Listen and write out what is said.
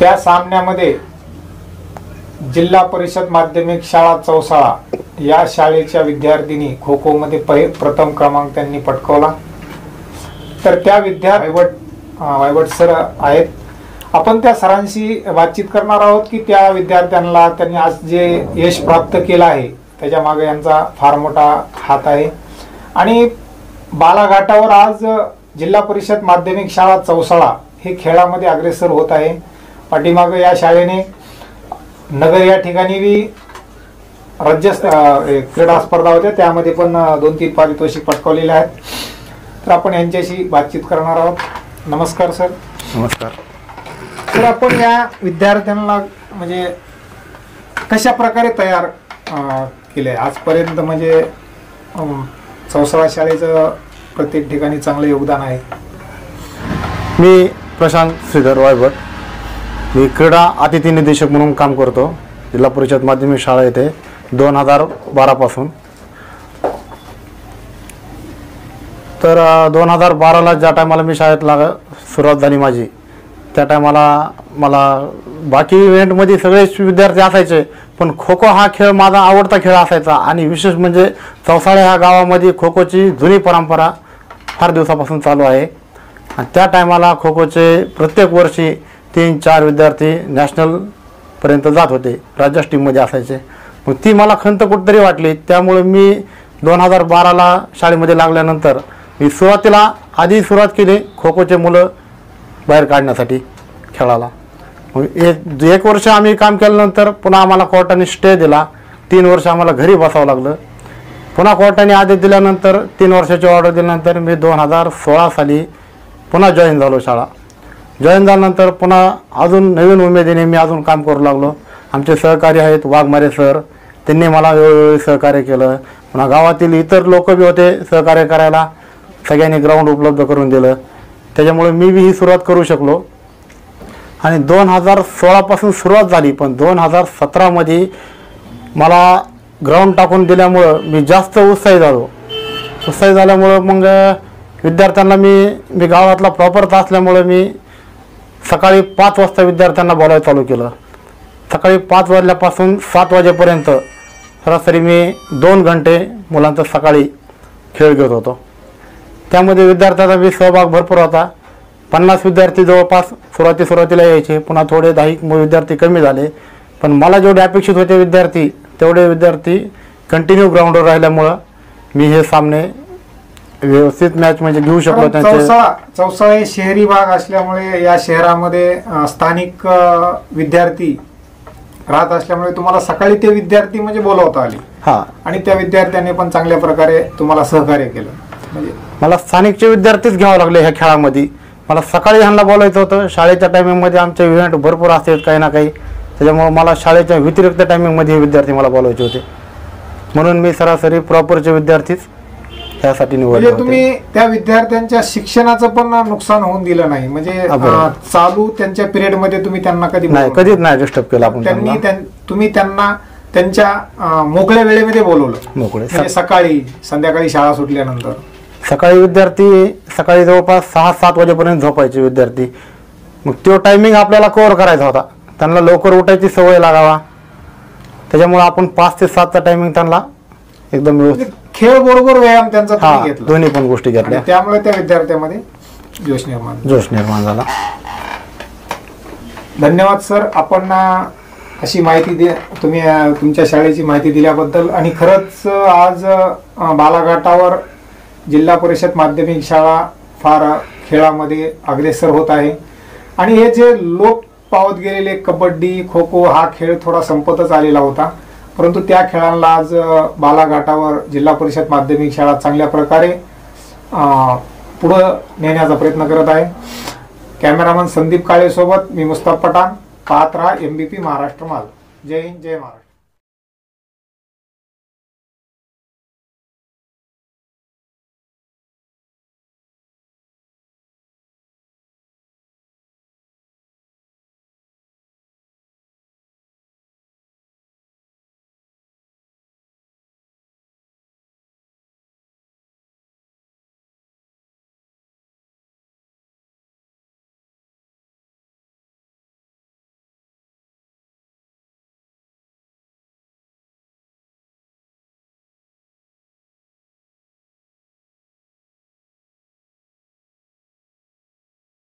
त्या सामन्यामध्ये जिल्हा परिषद माध्यमिक शाळा चौसाळा या शाळेच्या विद्यार्थिनी खो खोमध्ये पहि प्रथम क्रमांक त्यांनी पटकवला. तर त्या विद्या वायवट वायवट सर आहेत. आपण त्या सरांशी बातचीत करणार आहोत की त्या विद्यार्थ्यांना त्यांनी आज जे यश प्राप्त केलं आहे त्याच्यामागे यांचा फार मोठा हात आहे. आणि बालाघाटावर आज जिल्हा परिषद माध्यमिक शाळा चौसाळा हे खेळामध्ये अग्रेसर होत आहे. पाठीमागं या शाळेने नगर या ठिकाणी बी राज्य क्रीडा स्पर्धा होत्या. त्यामध्ये पण दोन तीन पारितोषिक पटकावलेले आहेत. तर आपण यांच्याशी बातचीत करणार आहोत. नमस्कार सर. नमस्कार. तर आपण या विद्यार्थ्यांना म्हणजे कशा प्रकारे तयार केले आजपर्यंत म्हणजे चौसाळा शाळेचं प्रत्येक ठिकाणी चांगलं योगदान आहे. मी प्रशांत श्रीधर वायभट. मी क्रीडा अतिथी निदेशक म्हणून काम करतो. जिल्हा परिषद माध्यमिक शाळा येथे दोन हजार बारापासून तर दोन हजार बाराला ज्या टायमाला मी शाळेत लाग सुरुवात झाली माझी त्या टायमाला मला बाकी इव्हेंटमध्ये सगळेच विद्यार्थी असायचे पण खो खो हा खेळ माझा आवडता खेळ असायचा. आणि विशेष म्हणजे चौसाळे ह्या गावामध्ये खो खोची जुनी परंपरा फार दिवसापासून चालू आहे. आणि त्या टायमाला खो खोचे प्रत्येक वर्षी तीन चार विद्यार्थी नॅशनलपर्यंत जात होते राज्यास टीममध्ये असायचे. मग ती मला खंत कुठतरी वाटली. त्यामुळे मी दोन हजार बाराला शाळेमध्ये लागल्यानंतर मी सुरुवातीला आधी सुरुवात केली खो खोचे मुलं बाहेर काढण्यासाठी खेळाला. मग एक एक वर्ष आम्ही काम केल्यानंतर पुन्हा आम्हाला कोर्टाने स्टे दिला. तीन वर्ष आम्हाला घरी बसावं लागलं. पुन्हा कोर्टाने आदेश दिल्यानंतर तीन वर्षाची ऑर्डर दिल्यानंतर मी दोन हजार सोळा साली पुन्हा जॉईन झालो शाळा. जॉईन झाल्यानंतर पुन्हा अजून नवीन उमेदीने मी अजून काम करू लागलो. आमचे सहकारी आहेत वाघमारे सर. त्यांनी मला वेळोवेळी सहकार्य केलं. पुन्हा गावातील इतर लोक बी होते सहकार्य करायला. सगळ्यांनी ग्राउंड उपलब्ध करून दिलं. त्याच्यामुळे मी बी ही सुरुवात करू शकलो. आणि दोन हजार सोळापासून सुरुवात झाली पण दोन हजार सतरामध्ये मला ग्राउंड टाकून दिल्यामुळं मी जास्त उत्साही झालो. उत्साही झाल्यामुळं मग विद्यार्थ्यांना मी मी गावातला प्रॉपरचा असल्यामुळं मी सकाळी पाच वाजता विद्यार्थ्यांना बोलायला चालू केलं. सकाळी पाच वाजल्यापासून सात वाजेपर्यंत सरासरी मी दोन घंटे मुलांचा सकाळी खेळ घेत होतो. त्यामध्ये विद्यार्थ्यांचा बी सहभाग भरपूर होता. पन्नास विद्यार्थी जवळपास सुरुवाती सुरुवातीला यायचे. पुन्हा थोडे दहा विद्यार्थी कमी झाले. पण मला जेवढे अपेक्षित होते विद्यार्थी तेवढे विद्यार्थी कंटिन्यू ग्राउंडवर राहिल्यामुळं मी हे सामने व्यवस्थित मॅच म्हणजे घेऊ शकलो कारण त्यांचे. चौसाळा चौसाळा हे शहरी भाग असल्यामुळे या शहरामध्ये अं, स्थानिक अं, विद्यार्थी राहत असल्यामुळे तुम्हाला सकाळी ते विद्यार्थी म्हणजे बोलवता आले. हां. आणि त्या विद्यार्थ्यांनी पण चांगल्या प्रकारे तुम्हाला सहकार्य केलं. म्हणजे मला स्थानिकचे विद्यार्थीच घ्यावं लागले ह्या खेळामध्ये. मला सकाळी ह्यांना बोलायचं होतं. शाळेच्या टायमिंगमध्ये आमचे इव्हेंट भरपूर असतात काही ना काही. त्याच्यामुळे मला शाळेच्या व्यतिरिक्त टायमिंगमध्ये हे विद्यार्थी मला बोलायचे होते. म्हणून मी सरासरी प्रॉपरचे विद्यार्थीच निवडले म्हणजे होते. तुम्ही त्या विद्यार्थ्यांच्या शिक्षणाचं पण नुकसान होऊन दिलं नाही. म्हणजे हा, बरोबर. अं, चालू त्यांच्या पिरियडमध्ये तुम्ही त्यांना कधी नाही बोलवलं? कधीच नाही डिस्टर्ब केलं आपण त्यांनी त्यांना. त्यां- तुम्ही त्यांना त्यांच्या अं, मोकळ्या वेळेमध्ये बोलवलं. मोकळे. म्हणजे सकाळी संध्याकाळी शाळा सुटल्यानंतर. सकाळी विद्यार्थी सकाळी जवळपास सहा सात वाजेपर्यंत झोपायचे विद्यार्थी. मग तो टायमिंग आपल्याला कव्हर करायचा होता. त्यांना लवकर उठायची सवय लागावा. त्याच्यामुळे आपण पाच ते सातचा टायमिंग त्यांना एकदम व्यवस्थित खेळ बरोबर व्यायाम त्यांचा हा तुम्ही घेतला. दोन्ही पण गोष्टी आणि घेतल्या त्यामुळे त्या विद्यार्थ्यामध्ये जोश निर्माण झाला. जोश निर्माण झाला. धन्यवाद सर. आपण अं, अशी माहिती दे तुम्ही अं, तुमच्या शाळेची माहिती दिल्याबद्दल. आणि खरंच अं, आज अं, बालाघाटावर जिल्हा परिषद माध्यमिक शाळा फार अं, खेळामध्ये अग्रेसर होत आहे. आणि हे जे लोक पावत गेलेले कबड्डी खो खो हा खेळ थोडा संपतच आलेला होता. परंतु त्या खेळांना आज बालाघाटावर जिल्हा परिषद माध्यमिक शाळा चांगल्या प्रकारे पुढं नेण्याचा प्रयत्न करत आहे. कॅमेरामन संदीप काळेसोबत मी मुस्ताफ पठाण. पाहत राहा एमबीपी महाराष्ट्र माल जय हिंद जय महाराष्ट्र.